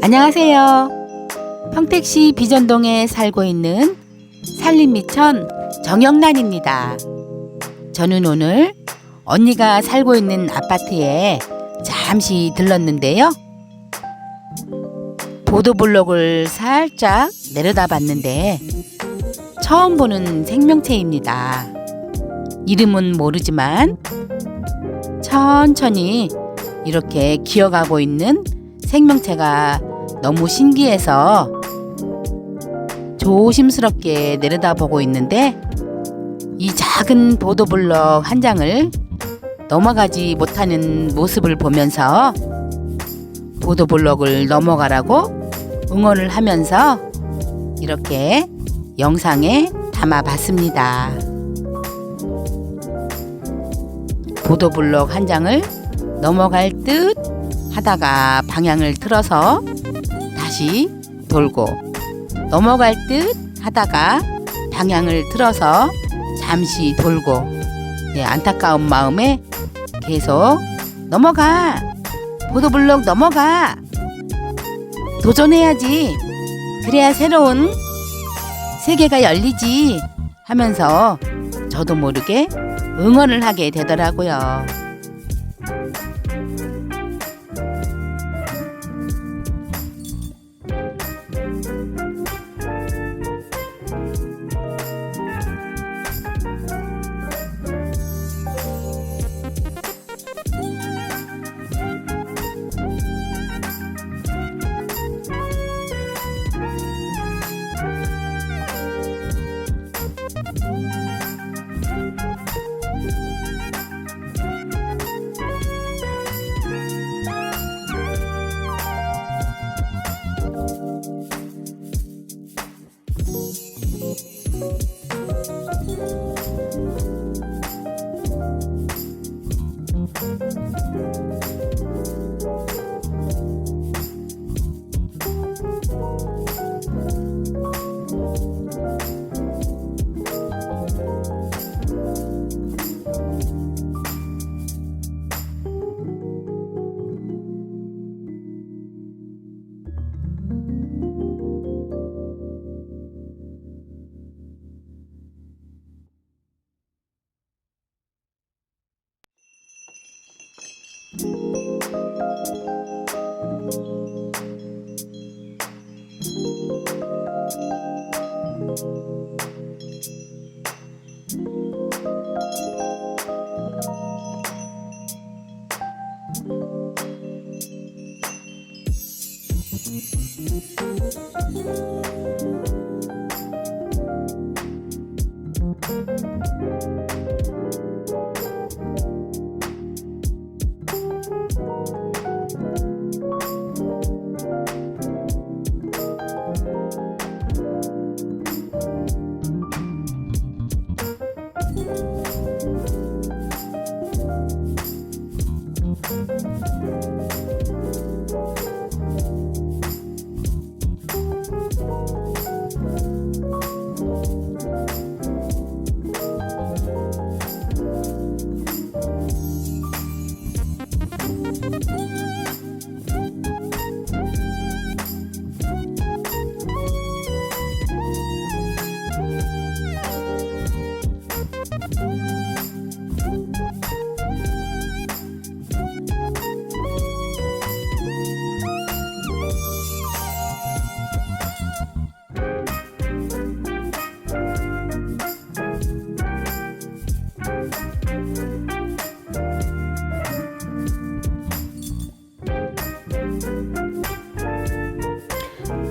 안녕하세요. 평택시 비전동에 살고 있는 산림미천 정영란입니다. 저는 오늘 언니가 살고 있는 아파트에 잠시 들렀는데요. 보도블록을 살짝 내려다 봤는데 처음 보는 생명체입니다. 이름은 모르지만 천천히 이렇게 기어가고 있는 생명체가 너무 신기해서 조심스럽게 내려다보고 있는데 이 작은 보도블럭 한 장을 넘어가지 못하는 모습을 보면서 보도블럭을 넘어가라고 응원을 하면서 이렇게 영상에 담아 봤습니다. 보도블럭 한 장을 넘어갈 듯 하다가 방향을 틀어서 다시 돌고 넘어갈 듯 하다가 방향을 틀어서 잠시 돌고 네, 안타까운 마음에 계속 넘어가. 보도블록 넘어가. 도전해야지. 그래야 새로운 세계가 열리지 하면서 저도 모르게 응원을 하게 되더라고요. Thank you.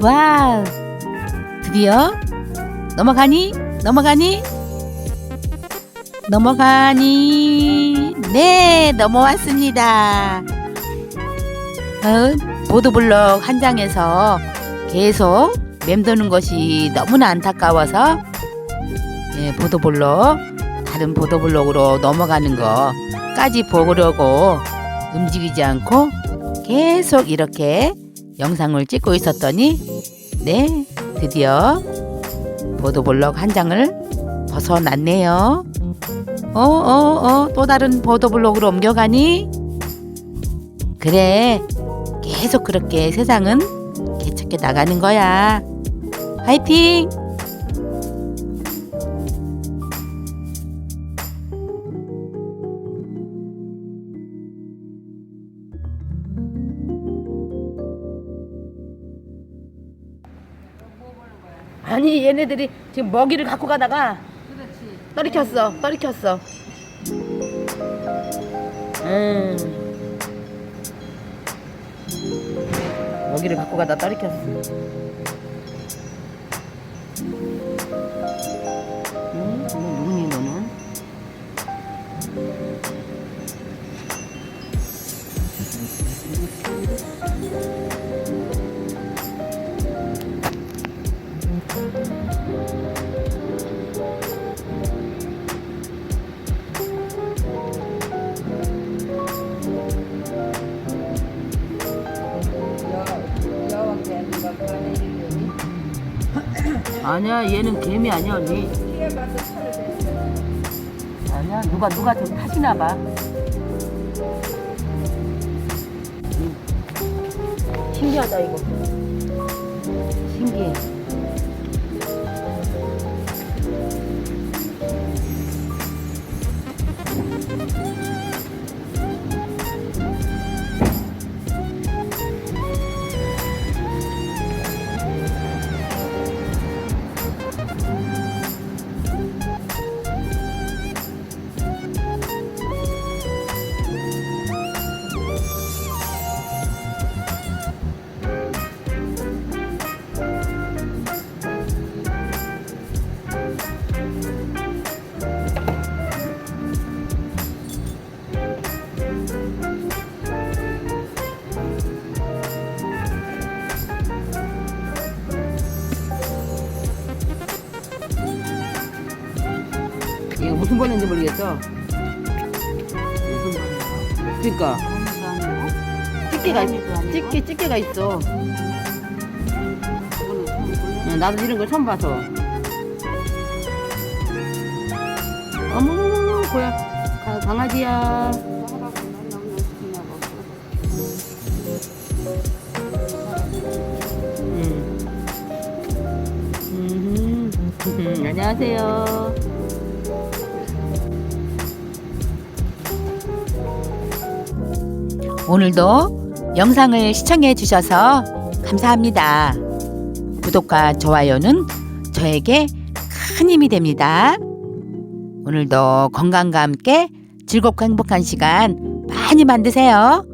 와우. 드디어 넘어가니? 넘어가니? 넘어가니? 네 넘어왔습니다. 어, 보도블럭 한 장에서 계속 맴도는 것이 너무나 안타까워서 예, 보도블럭 다른 보도블럭으로 넘어가는 거까지 보려고 움직이지 않고 계속 이렇게 영상을 찍고 있었더니 네 드디어 보도블럭 한 장을 벗어났네요. 어 어 어 또 다른 보도블럭으로 옮겨가니? 그래 계속 그렇게 세상은 개척해 나가는 거야. 화이팅! 아니 얘네들이 지금 먹이를 갖고 가다가 떨이켰어 떨이켰어. 음. 먹이를 갖고 가다 떨이켰어 아니야 얘는 개미 아니야 언니. 아니야 누가 누가 좀 타시나 봐. 음. 신기하다 이거. 신기해 무슨 벌레인지 모르겠어 그니까. 집게가 있- 집게 집게가 있어. 응, 나도 이런 걸 처음 봐서. 어머머머 고야. 가- 강아지야. 음. 음흠. 안녕하세요 오늘도 영상을 시청해 주셔서 감사합니다. 구독과 좋아요는 저에게 큰 힘이 됩니다. 오늘도 건강과 함께 즐겁고 행복한 시간 많이 만드세요.